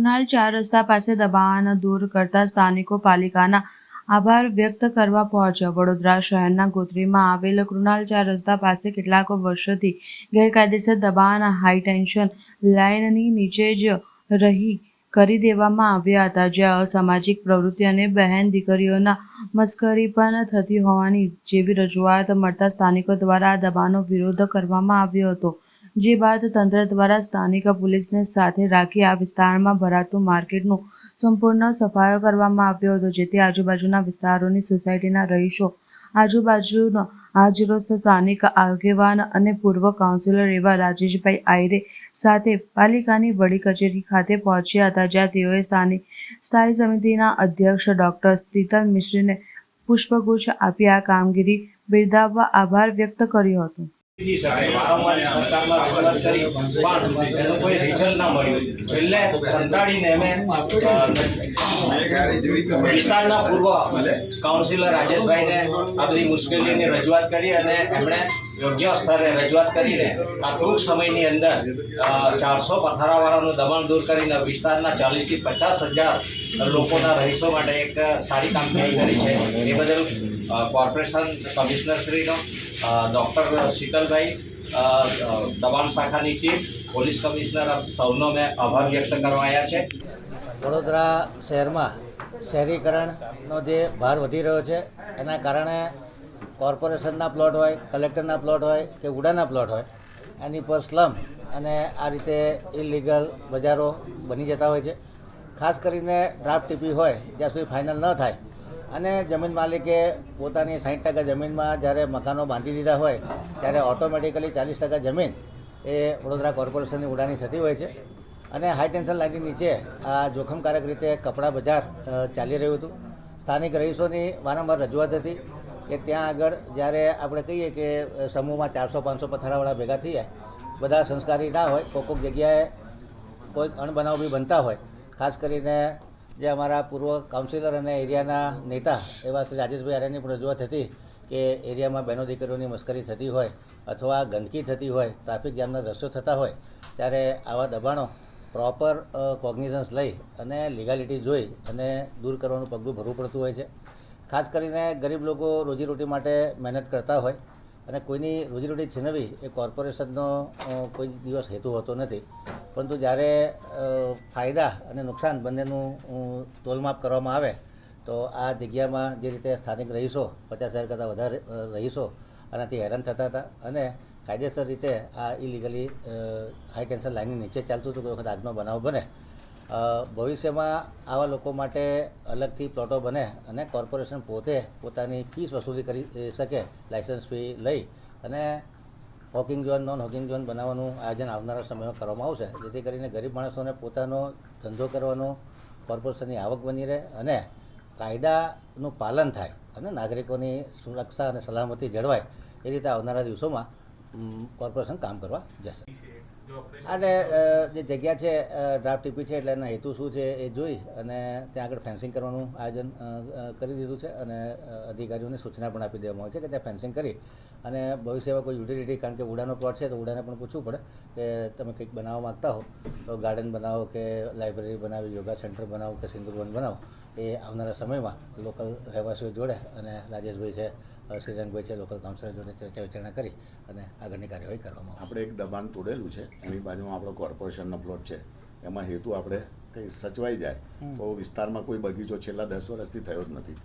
કૃણાલ ચાર રસ્તા પાસે દબાણ દૂર કરતા સ્થાનિકો પાલિકાના આભાર વ્યક્ત કરવા પહોંચ્યા. વડોદરા શહેરના ગોત્રીમાં આવેલ કૃણાલ ચાર રસ્તા પાસે કેટલાક વર્ષોથી ગેરકાયદેસર દબાણ, હાઈ ટેન્શન લાઇનની નીચે જ રહી કરી દેવામાં આવ્યા હતા. જ્યાં અસામાજિક પ્રવૃત્તિ અને બહેન દીકરીઓના મસ્કરી પણ થતી હોવાની જેવી રજૂઆત મળતા સ્થાનિકો દ્વારા આ દબાણનો વિરોધ કરવામાં આવ્યો હતો. જે બાદ તંત્ર દ્વારા સ્થાનિક પોલીસને સાથે રાખી આ વિસ્તારમાં ભરાતું માર્કેટનું સંપૂર્ણ સફાયો કરવામાં આવ્યો હતો, જેથી આજુબાજુના વિસ્તારોની સોસાયટીના રહીશો, આજુબાજુનો આજરોજ સ્થાનિક આગેવાન અને પૂર્વ કાઉન્સિલર એવા રાજેશભાઈ આયરે સાથે પાલિકાની વડી કચેરી ખાતે પહોંચ્યા હતા. જ્યાં તેઓએ સ્થાનિક સ્થાયી સમિતિના અધ્યક્ષ ડોક્ટર શીતલ મિશ્રીને પુષ્પગુચ્છ આપી આ કામગીરી બિરદાવવા આભાર વ્યક્ત કર્યો હતો. કરી, પણ વિસ્તારના પૂર્વ કાઉન્સિલર રાજેશભાઈને આ બધી મુશ્કેલીની રજૂઆત કરી અને એમણે યોગ્ય સ્તરે રજૂઆત કરીને આ ટૂંક સમયની અંદર ચારસો પથારાવાળાનું દબાણ દૂર કરીને વિસ્તારના ચાલીસથી પચાસ હજાર લોકોના રહીશો માટે એક સારી કામગીરી કરી છે. એ બદલ કોર્પોરેશન કમિશનરશ્રીનો ડૉક્ટર શીતલભાઈ દબાણ શાખાની ટીમ, પોલીસ કમિશનર સૌનો મેં આભાર વ્યક્ત કરવા આવ્યા છે. વડોદરા શહેરમાં શહેરીકરણનો જે ભાર વધી રહ્યો છે, એના કારણે કોર્પોરેશનના પ્લોટ હોય, કલેક્ટરના પ્લોટ હોય કે ઉડાના પ્લોટ હોય, એની પર સ્લમ અને આ રીતે ઇલીગલ બજારો બની જતા હોય છે. ખાસ કરીને ડ્રાફ્ટ ટીપી હોય, જ્યાં સુધી ફાઇનલ ન થાય અને જમીન માલિકે પોતાની સાઠ ટકા જમીનમાં જ્યારે મકાનો બાંધી દીધા હોય, ત્યારે ઓટોમેટિકલી ચાલીસ ટકા જમીન એ વડોદરા કોર્પોરેશનની ઉડાની થતી હોય છે. અને હાઈ ટેન્શન લાઇનની નીચે આ જોખમકારક રીતે કપડાં બજાર ચાલી રહ્યું હતું. સ્થાનિક રહીશોની વારંવાર રજૂઆત હતી કે ત્યાં આગળ જ્યારે આપણે કહીએ કે સમૂહમાં ચારસો પાંચસો પથારાવાળા ભેગા થઈ જાય બધા સંસ્કારી ના હોય કોઈ કોઈક જગ્યાએ કોઈક અણબનાવ બી બનતા હોય, ખાસ કરીને જે અમારા પૂર્વ કાઉન્સિલર અને એરિયાના નેતા એવા શ્રી રાજેશભાઈ આર્યની પણ રજૂઆત હતી કે એરિયામાં બહેનો દીકરીઓની મસ્કરી થતી હોય અથવા ગંદકી થતી હોય, ટ્રાફિક જામના દ્રશ્યો થતા હોય, ત્યારે આવા દબાણો પ્રોપર કોગ્નિઝન્સ લઈ અને લીગાલિટી જોઈ અને દૂર કરવાનું પગલું ભરવું પડતું હોય છે. ખાસ કરીને ગરીબ લોકો રોજીરોટી માટે મહેનત કરતા હોય અને કોઈની રોજીરોટી છીનવી એ કોર્પોરેશનનો કોઈ દિવસ હેતુ હોતો નથી. પરંતુ જ્યારે ફાયદા અને નુકસાન બંનેનું તોલમાપ કરવામાં આવે, તો આ જગ્યામાં જે રીતે સ્થાનિક રહીશો, પચાસ હજાર કરતાં વધારે રહીશો આનાથી હેરાન થતા હતા અને કાયદેસર રીતે આ ઇલીગલી હાઈ ટેન્શન લાઇનની નીચે ચાલતું હતું, કોઈ વખત આગનો બનાવ બને ભવિષ્યમાં આવા લોકો માટે અલગથી પ્લોટો બને અને કોર્પોરેશન પોતે પોતાની ફીસ વસૂલી કરી શકે લાઇસન્સ ફી લઈ અને hawking zone non hawking zone બનાવવાનું આયોજન આવનારા સમયમાં કરવામાં આવશે. જેથી કરીને ગરીબ માણસોને પોતાનો ધંધો કરવાનો, કોર્પોરેશનની આવક બની રહે અને કાયદાનું પાલન થાય અને નાગરિકોની સુરક્ષા અને સલામતી જળવાય એ રીતે આવનારા દિવસોમાં કોર્પોરેશન કામ કરવા જશે. અને જે જગ્યા છે ડ્રાફ્ટ ટીપી છે એટલે એના હેતુ શું છે એ જોઈ અને ત્યાં આગળ ફેન્સિંગ કરવાનું આયોજન કરી દીધું છે અને અધિકારીઓને સૂચના પણ આપી દેવામાં આવે છે કે ત્યાં ફેન્સિંગ કરી અને ભવિષ્યમાં કોઈ યુટિલિટી કારણ કે ઉડાનો પ્લોટ છે તો ઉડાને પણ પૂછવું પડે કે તમે કંઈક બનાવવા માગતા હો, તો ગાર્ડન બનાવો કે લાઇબ્રેરી બનાવી યોગા સેન્ટર બનાવો કે સિંદુરવન બનાવો, એ આવનારા સમયમાં લોકલ રહેવાસીઓ જોડે અને રાજેશભાઈ છે શ્રીરંગભાઈ છે લોકલ કાઉન્સિલર જોડે ચર્ચા વિચારણા કરી અને આગળની કાર્યવાહી કરવામાં આપણે એક દબાણ તોડેલું છે એની બાજુમાં આપણો કોર્પોરેશનનો પ્લોટ છે. એમાં હેતુ આપણે કંઈ સચવાઈ જાય તો વિસ્તારમાં કોઈ બગીચો છેલ્લા દસ વર્ષથી થયો જ નથી.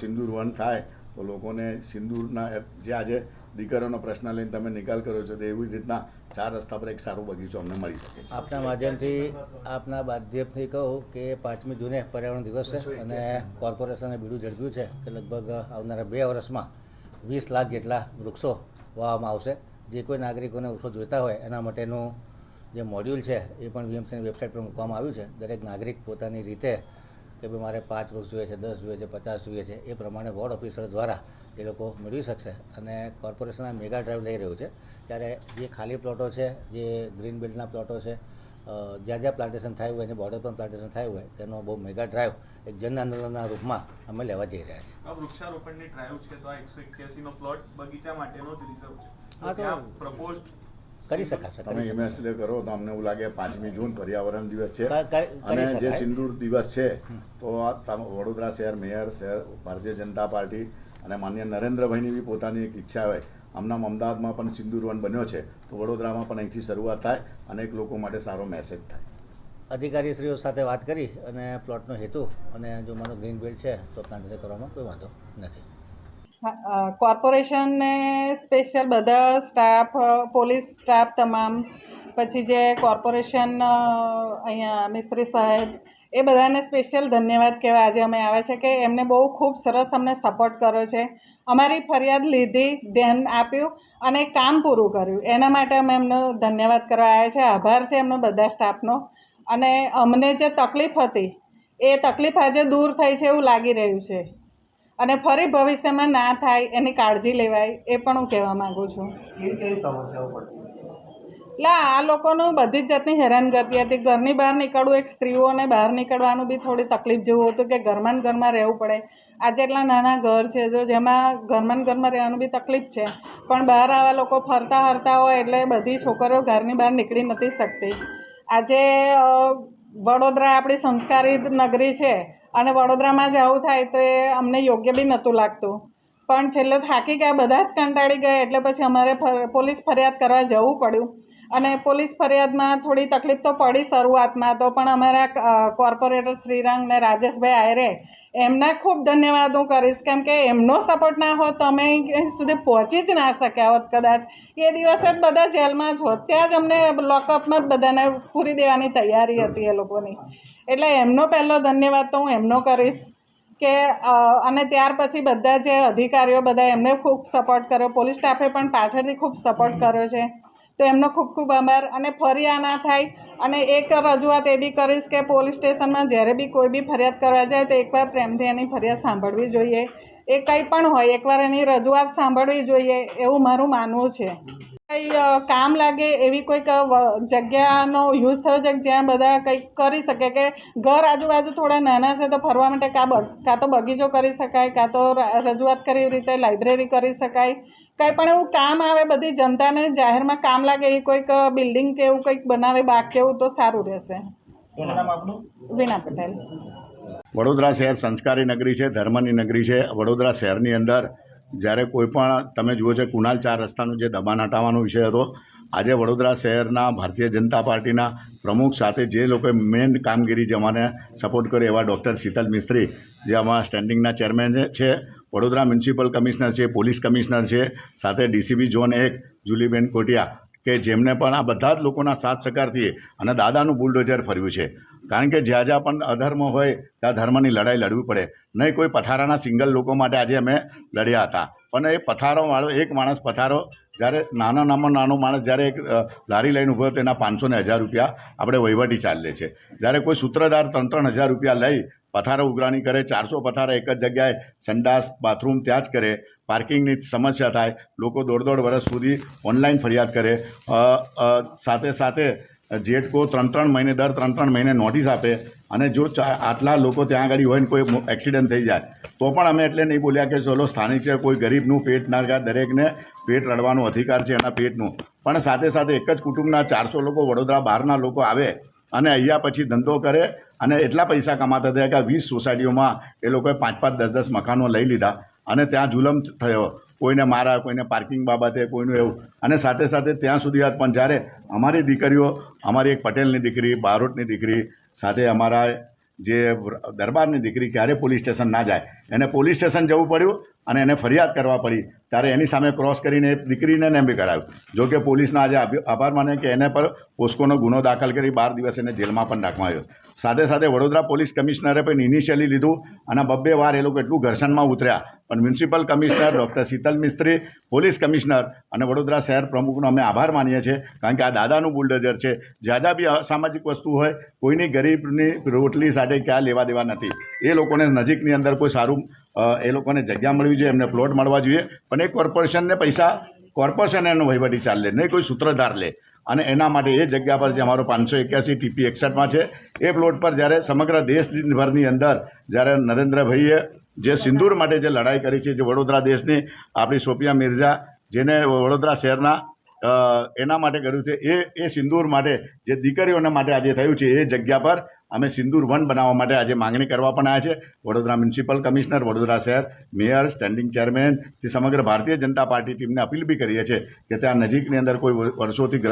સિંદૂર વન થાય તો લોકોને સિંદૂરના જે આજે દીકરીઓનો પ્રશ્ન લઈને તમે નિકાલ કર્યો છો, તો એવી રીતના ચાર રસ્તા પર એક સારો બગીચો અમને મળી શકે આપના માધ્યમથી આપના માધ્યમથી કહું કે પાંચમી જૂને પર્યાવરણ દિવસ છે અને કોર્પોરેશને બીડું ઝડપ્યું છે કે લગભગ આવનારા બે વર્ષમાં વીસ લાખ જેટલા વૃક્ષો વાવવામાં આવશે. જે કોઈ નાગરિકોને વૃક્ષો જોઈતા હોય, એના માટેનું જે મોડ્યુલ છે, એ પણ વીએમસીની વેબસાઇટ પર મૂકવામાં આવ્યું છે. દરેક નાગરિક પોતાની રીતે કે ભાઈ મારે પાંચ વૃક્ષ જોઈએ છે દસ જોઈએ છે પચાસ જોઈએ છે એ પ્રમાણે વોર્ડ ઓફિસર દ્વારા એ લોકો મેળવી શકશે. અને કોર્પોરેશન આ મેગા ડ્રાઈવ લઈ રહ્યું છે. ત્યારે જે ખાલી પ્લોટો છે જે ગ્રીન બિલ્ડના પ્લોટો છે જ્યાં જ્યાં પ્લાન્ટેશન થયું હોય એની બોર્ડર પર પ્લાન્ટેશન થયું હોય તેનો બહુ મેગા ડ્રાઈવ એક જન આંદોલનના રૂપમાં અમે લેવા જઈ રહ્યા છીએ. વૃક્ષારોપણની ડ્રાઈવ છે તો આ એકસો નો પ્લોટ બગીચા માટેનો જ રિઝર્વ છે. હા, તો પ્રપોઝ કરી શકાશે તમે. ઇમેજિન કરો તો અમને એવું લાગે પાંચમી જૂન પર્યાવરણ દિવસ છે. અને જે સિંદૂર દિવસ છે તો વડોદરા શહેર મેયર શહેર ભારતીય જનતા પાર્ટી અને માન્ય નરેન્દ્રભાઈની બી પોતાની એક ઈચ્છા હોય. આમનામ અમદાવાદમાં પણ સિંદૂર વન બન્યો છે તો વડોદરામાં પણ અહીંથી શરૂઆત થાય અનેક લોકો માટે સારો મેસેજ થાય. અધિકારીશ્રીઓ સાથે વાત કરી અને પ્લોટનો હેતુ અને જો મારો ગ્રીન બેલ્ટ છે તો પ્લાન્ટેશન કરવામાં કોઈ વાંધો નથી. કોર્પોરેશનને સ્પેશિયલ બધા સ્ટાફ પોલીસ સ્ટાફ તમામ, પછી જે કોર્પોરેશન અહીંયા મિસ્ત્રી સાહેબ, એ બધાને સ્પેશિયલ ધન્યવાદ કહેવા આજે અમે આવ્યા છે કે એમને બહુ ખૂબ સરસ અમને સપોર્ટ કર્યો છે. અમારી ફરિયાદ લીધી, ધ્યાન આપ્યું અને કામ પૂરું કર્યું. એના માટે અમે એમનો ધન્યવાદ કરવા આવ્યા છે. આભાર છે એમનો બધા સ્ટાફનો. અને અમને જે તકલીફ હતી, એ તકલીફ આજે દૂર થઈ છે એવું લાગી રહ્યું છે. અને ફરી ભવિષ્યમાં ના થાય એની કાળજી લેવાય એ પણ હું કહેવા માગું છું. એટલે આ લોકોનું બધી જ જાતની હેરાનગતિ હતી. ઘરની બહાર નીકળવું એક સ્ત્રીઓને બહાર નીકળવાનું બી થોડી તકલીફ જેવું હતું કે ઘરમાં ને ઘરમાં રહેવું પડે. આજે એટલા નાના ઘર છે જો જેમાં ઘરમાં ને ઘરમાં રહેવાનું બી તકલીફ છે. પણ બહાર આવા લોકો ફરતા હરતા હોય એટલે બધી છોકરીઓ ઘરની બહાર નીકળી નથી શકતી. આજે વડોદરા આપણી સંસ્કારી નગરી છે. અને વડોદરામાં જ આવું થાય તો એ અમને યોગ્ય બી નહોતું લાગતું. પણ છેલ્લે થાકી ગયા, બધા જ કંટાળી ગયા, એટલે પછી અમારે પોલીસ ફરિયાદ કરવા જવું પડ્યું. અને પોલીસ ફરિયાદમાં થોડી તકલીફ તો પડી શરૂઆતમાં, તો પણ અમારા કોર્પોરેટર શ્રીરંગ ને રાજેશભાઈ આયરે એમના ખૂબ ધન્યવાદ હું કરીશ. કેમ કે એમનો સપોર્ટ ના હોત તો અમે સુધી પહોંચી જ ના શક્યા હોત કદાચ. એ દિવસે જ બધા જેલમાં જ હોત. ત્યાં જ અમને લોકઅપમાં જ બધાને પૂરી દેવાની તૈયારી હતી એ લોકોની. એટલે એમનો પહેલો ધન્યવાદ તો હું એમનો કરીશ કે અને ત્યાર પછી બધા જે અધિકારીઓ, બધા એમને ખૂબ સપોર્ટ કર્યો. પોલીસ સ્ટાફે પણ પાછળથી ખૂબ સપોર્ટ કર્યો છે. તો એમનો ખૂબ ખૂબ આભાર. અને ફરી આ ના થાય, અને એક રજૂઆત એ બી કરીશ કે પોલીસ સ્ટેશનમાં જ્યારે બી કોઈ બી ફરિયાદ કરવા જાય, તો એકવાર પ્રેમથી એની ફરિયાદ સાંભળવી જોઈએ. એ કંઈ પણ હોય, એકવાર એની રજૂઆત સાંભળવી જોઈએ, એવું મારું માનવું છે. કંઈ કામ લાગે એવી કોઈક જગ્યાનો યુઝ થયો છે જ્યાં બધા કંઈક કરી શકે કે ઘર આજુબાજુ થોડા નાના છે તો ફરવા માટે કાં કાં તો બગીચો કરી શકાય, કાં તો રજૂઆત કરી રીતે લાઇબ્રેરી કરી શકાય. કંઈ પણ એવું કામ આવે બધી જનતાને જાહેરમાં કામ લાગે એ કોઈક બિલ્ડિંગ કે એવું કંઈક બનાવે બાગ કે એવું તો સારું રહેશે. શું નામ આપનું? વીણા પટેલ. વડોદરા શહેર સંસ્કારી નગરી છે ધર્મની નગરી છે. વડોદરા શહેરની અંદર જ્યારે કોઈ પણ તમે જુઓ છો કુનાલ ચાર રસ્તાનું જે દબાણ હટાવવાનો વિષય હતો આજે વડોદરા શહેરના ભારતીય જનતા પાર્ટીના પ્રમુખ સાથે જે લોકોએ મેઇન કામગીરી જે અમારે સપોર્ટ કર્યો એવા ડૉક્ટર શીતલ મિસ્ત્રી જે અમારા સ્ટેન્ડિંગના ચેરમેન છે વડોદરા મ્યુનિસિપલ કમિશનર છે, પોલીસ કમિશનર છે, સાથે ડીસીબી ઝોન એક, જુલીબેન કોટિયા, કે જેમને પણ આ બધા જ લોકોના સાથ સહકારથી અને દાદાનું બુલડોઝર ફર્યું છે. કારણ કે જ્યાં જ્યાં પણ અધર્મ હોય, ત્યાં ધર્મની લડાઈ લડવી પડે. નહીં, કોઈ પથારાના સિંગલ લોકો માટે આજે અમે લડ્યા હતા. પણ એ પથારોવાળો, એક માણસ પથારો, જ્યારે નાનો નાનો નાનો માણસ જ્યારે એક લારી લઈને ઊભો તો એના પાંચસો ને હજાર રૂપિયા આપણે વહીવટી ચાલે છે. જ્યારે કોઈ સૂત્રધાર ત્રણ ત્રણ હજાર રૂપિયા લઈ પથારો ઉઘરાણી કરે, ચારસો પથારા એક જ જગ્યાએ સંડાસ, બાથરૂમ ત્યાં જ કરે. પાર્કિંગની સમસ્યા થાય. લોકો દોઢ દોઢ વર્ષ સુધી ઓનલાઈન ફરિયાદ કરે. સાથે સાથે જેટકો ત્રણ ત્રણ મહિને દર ત્રણ ત્રણ મહિને નોટિસ આપે અને જો આટલા લોકો ત્યાં આગળ હોય ને કોઈ એક્સિડન્ટ થઈ જાય, તો પણ અમે એટલે નહીં બોલ્યા કે ચલો સ્થાનિક છે, કોઈ ગરીબનું પેટ ના જાય દરેકને પેટ રડવાનો અધિકાર છે એના પેટનું. પણ સાથે સાથે એક જ કુટુંબના ચારસો લોકો વડોદરા બહારના લોકો આવે અને અહીંયા પછી ધંધો કરે અને એટલા પૈસા કમાતા થયા કે વીસ સોસાયટીઓમાં એ લોકોએ પાંચ પાંચ દસ દસ મકાનો લઈ લીધા અને ત્યાં જુલમ થયો. કોઈને મારા, કોઈને પાર્કિંગ બાબતે, કોઈનું એવું. અને સાથે સાથે ત્યાં સુધી વાત, પણ જ્યારે અમારી દીકરીઓ, અમારી એક પટેલની દીકરી, બારોટની દીકરી, સાથે અમારા જે દરબારની દીકરી ક્યારે પોલીસ સ્ટેશન ના જાય. એને પોલીસ સ્ટેશન જવું પડ્યું. અને એને ફરિયાદ કરવા પડી, ત્યારે એની સામે ક્રોસ કરીને દીકરીને ને બી કરાવ્યું જો કે પોલીસનો આજે આભાર માને કે એને પર પોસ્કોનો ગુનો દાખલ કરી બાર દિવસ એને જેલમાં પણ રાખવામાં આવ્યો. સાથે સાથે વડોદરા પોલીસ કમિશનરે પણ ઇનિશિયલી લીધું અને બબ્બે વાર એ લોકો એટલું ઘર્ષણમાં ઉતર્યા. પણ municipal commissioner doctor Sheetal Mistry, police commissioner અને વડોદરા શહેર પ્રમુખનો અમે આભાર માનીએ છીએ, કારણ કે આ દાદાનું બુલડોઝર છે. જ્યાં બી અસામાજિક વસ્તુ હોય, કોઈની ગરીબની રોટલી સાથે ક્યાં લેવા દેવા નથી. એ લોકોને નજીકની અંદર કોઈ સારું એ લોકોને જગ્યા મળવી જોઈએ, એમને પ્લોટ મળવા જોઈએ. પણ એ કોર્પોરેશનને પૈસા કોર્પોરેશન એનો વહીવટી ચાલે નહીં કોઈ સૂત્રધાર લે. અને એના માટે એ જગ્યા પર જે અમારો પાંચસો એક્યાસી ટીપી એકસઠમાં છે, એ પ્લોટ પર જ્યારે સમગ્ર દેશભરની અંદર જ્યારે નરેન્દ્રભાઈએ જે સિંદૂર માટે જે લડાઈ કરી છે, જે વડોદરા દેશની, આપણી સોફિયા મિર્ઝા, જેને વડોદરા શહેરના એના માટે કર્યું છે, એ એ સિંદૂર માટે જે દીકરીઓના માટે આજે થયું છે, એ જગ્યા પર અમે સિંદૂર વન બનાવવા માટે આજે માંગણી કરવા પણ આવ્યા છે. વડોદરા મ્યુનિસિપલ કમિશનર, વડોદરા શહેર મેયર સ્ટેન્ડિંગ ચેરમેન તે સમગ્ર ભારતીય જનતા પાર્ટી ટીમને અપીલ બી કરીએ છીએ કે ત્યાં નજીકની અંદર કોઈ વર્ષોથી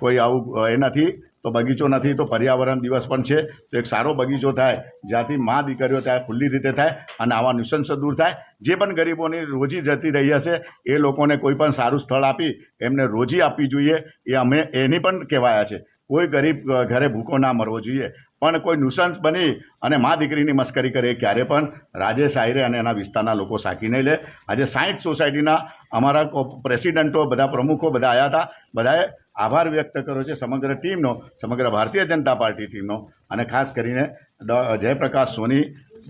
કોઈ આવું એ નથી, તો બગીચો નથી, તો પર્યાવરણ દિવસ પણ છે. તો એક સારો બગીચો થાય, જ્યાંથી મા દીકરીઓ ત્યાં ખુલ્લી રીતે થાય અને આવા નુસંસો દૂર થાય. જે પણ ગરીબોની રોજી જતી રહી હશે, એ લોકોને કોઈ પણ સારું સ્થળ આપી, એમને રોજી આપવી જોઈએ, એ અમે એની પણ કહેવાયા છે. કોઈ ગરીબ ઘરે ભૂખો ના મરવો જોઈએ. પણ કોઈ નુસન્સ બની અને મા દીકરીની મસ્કરી કરે એ ક્યારે પણ રાજેશ આયરે અને એના વિસ્તારના લોકો સાકી નહીં લે. આજે સાયન્સ સોસાયટીના અમારા પ્રેસિડેન્ટો, બધા પ્રમુખો, બધા આવ્યા હતા. બધાએ આભાર વ્યક્ત કર્યો છે સમગ્ર ટીમનો, સમગ્ર ભારતીય જનતા પાર્ટી ટીમનો અને ખાસ કરીને જયપ્રકાશ સોની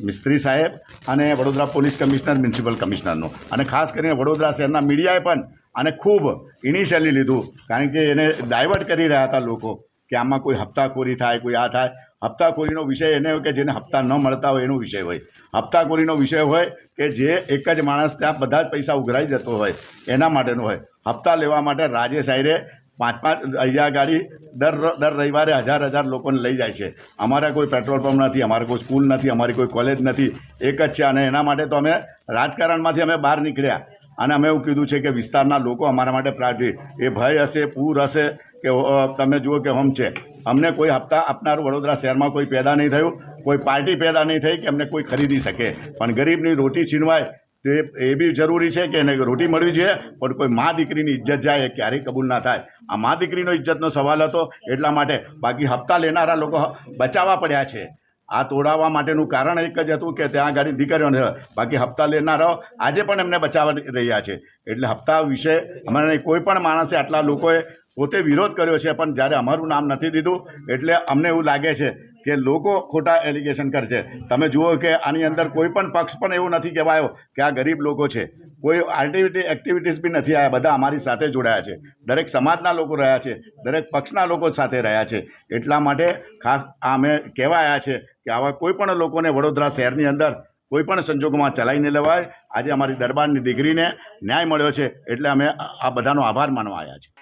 મિસ્ત્રી સાહેબ અને વડોદરા પોલીસ કમિશનર, મ્યુનિસિપલ કમિશનરનો. અને ખાસ કરીને વડોદરા શહેરના મીડિયાએ પણ આને ખૂબ ઇનિશિયલી લીધું. કારણ કે એને ડાયવર્ટ કરી રહ્યા હતા લોકો કે આમાં કોઈ હપ્તાખોરી થાય, કોઈ આ થાય. હપ્તાખોરીનો વિષય એને કે જેને હપ્તા ન મળતા હોય એનો વિષય હોય. હપ્તાખોરીનો વિષય હોય કે જે એક જ માણસ ત્યાં બધા જ પૈસા ઉઘરાઈ જતો હોય, એના માટેનો હોય. હપ્તા લેવા માટે રાજેશ આહિરે પાંચ પાંચ અહીંયા ગાડી દર દર રવિવારે હજાર હજાર લોકોને લઈ જાય છે. અમારા કોઈ પેટ્રોલ પંપ નથી, અમારે કોઈ સ્કૂલ નથી, અમારી કોઈ કોલેજ નથી, એક જ છે. અને એના માટે તો અમે રાજકારણમાંથી અમે બહાર નીકળ્યા. અને અમે એવું કીધું છે કે વિસ્તારના લોકો અમારા માટે પ્રાર્થી એ ભય હશે, પૂર હશે કે તમે જુઓ કે હમ છે. અમને કોઈ હપ્તા આપનાર વડોદરા શહેરમાં કોઈ પેદા નહીં થયું, કોઈ પાર્ટી પેદા નહીં થઈ કે અમને કોઈ ખરીદી શકે. પણ ગરીબની રોટી છીનવાય તે એ બી જરૂરી છે કે એને રોટી મળવી જોઈએ, પણ કોઈ મા દીકરીની ઇજ્જત જાય એ ક્યારેય કબૂલ ના થાય. આ મા દીકરીનો ઇજ્જતનો સવાલ હતો, એટલા માટે બાકી હપ્તા લેનારા લોકો બચાવવા પડ્યા છે. આ તોડાવવા માટેનું કારણ એક જ હતું કે ત્યાં આગળ દીકરીઓને બાકી હપ્તા લેનારાઓ આજે પણ એમને બચાવવા રહ્યા છે. એટલે હપ્તા વિશે અમારે કોઈ પણ માણસે આટલા લોકોએ પોતે વિરોધ કર્યો છે, પણ જ્યારે અમારું નામ નથી દીધું, એટલે અમને એવું લાગે છે કે લોકો ખોટા એલિગેશન કરશે. તમે જુઓ કે આની અંદર કોઈ પણ પક્ષ પણ એવું નથી કહેવાયો કે આ ગરીબ લોકો છે. કોઈ આર્ટિવિટી એક્ટિવિટીઝ બી નથી આવ્યા બધા અમારી સાથે જોડાયા છે. દરેક સમાજના લોકો રહ્યા છે, દરેક પક્ષના લોકો સાથે રહ્યા છે. એટલા માટે ખાસ આ અમે કહેવાયા છે કે આવા કોઈ પણ લોકોને વડોદરા શહેરની અંદર કોઈ પણ સંજોગોમાં ચલાવીને લેવાય. આજે અમારી દરબારની દીકરીને ન્યાય મળ્યો છે, એટલે અમે આ બધાનો આભાર માનવા આવ્યા છે